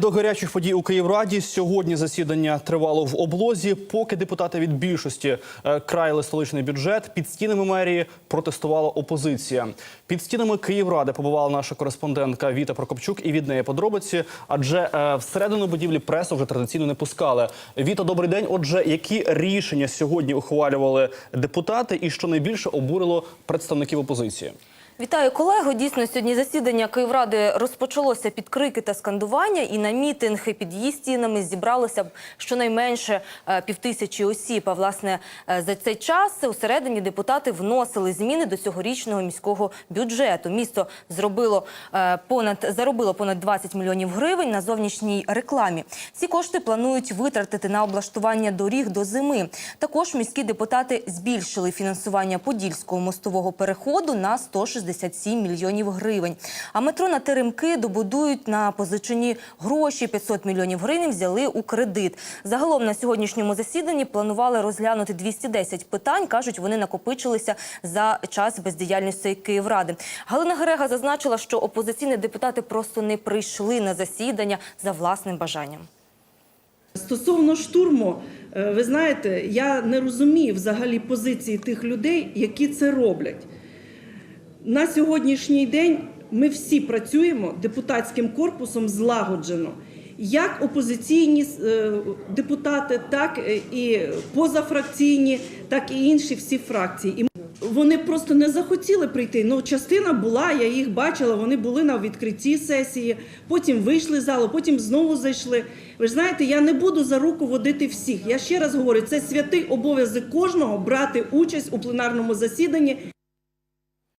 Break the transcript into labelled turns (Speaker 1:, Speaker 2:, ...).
Speaker 1: До гарячих подій у Київраді сьогодні засідання тривало в облозі. Поки депутати від більшості е, краяли столичний бюджет, під стінами мерії протестувала опозиція. Під стінами Київради побувала наша кореспондентка Віта Прокопчук і від неї подробиці. Адже е, всередину будівлі пресу вже традиційно не пускали. Віта, добрий день. Отже, які рішення сьогодні ухвалювали депутати, і що найбільше обурило представників опозиції?
Speaker 2: Вітаю колего. Дійсно, сьогодні засідання Київради розпочалося під крики та скандування, і на мітинг під її стінами зібралося щонайменше е, півтисячі осіб. А власне е, за цей час усередині депутати вносили зміни до цьогорічного міського бюджету. Місто зробило е, понад заробило понад 20 мільйонів гривень на зовнішній рекламі. Ці кошти планують витратити на облаштування доріг до зими. Також міські депутати збільшили фінансування подільського мостового переходу на 167 мільйонів гривень. А метро на Теремки добудують на позичені гроші. 500 мільйонів гривень взяли у кредит. Загалом на сьогоднішньому засіданні планували розглянути 210 питань. кажуть, вони накопичилися за час бездіяльності Київради. Галина Герега зазначила, що опозиційні депутати просто не прийшли на засідання за власним бажанням.
Speaker 3: Стосовно штурму, е, ви знаєте, я не розумію взагалі позиції тих людей, які це роблять. На сьогоднішній день ми всі працюємо депутатським корпусом злагоджено. Як опозиційні е, депутати, так е, і позафракційні, так і інші всі фракції. І вони просто не захотіли прийти. Ну, частина була, я їх бачила. Вони були на відкритті сесії, потім вийшли з залу, потім знову зайшли. Ви ж знаєте, я не буду за руку водити всіх. Я ще раз говорю, це святий обов'язок кожного брати участь у пленарному засіданні.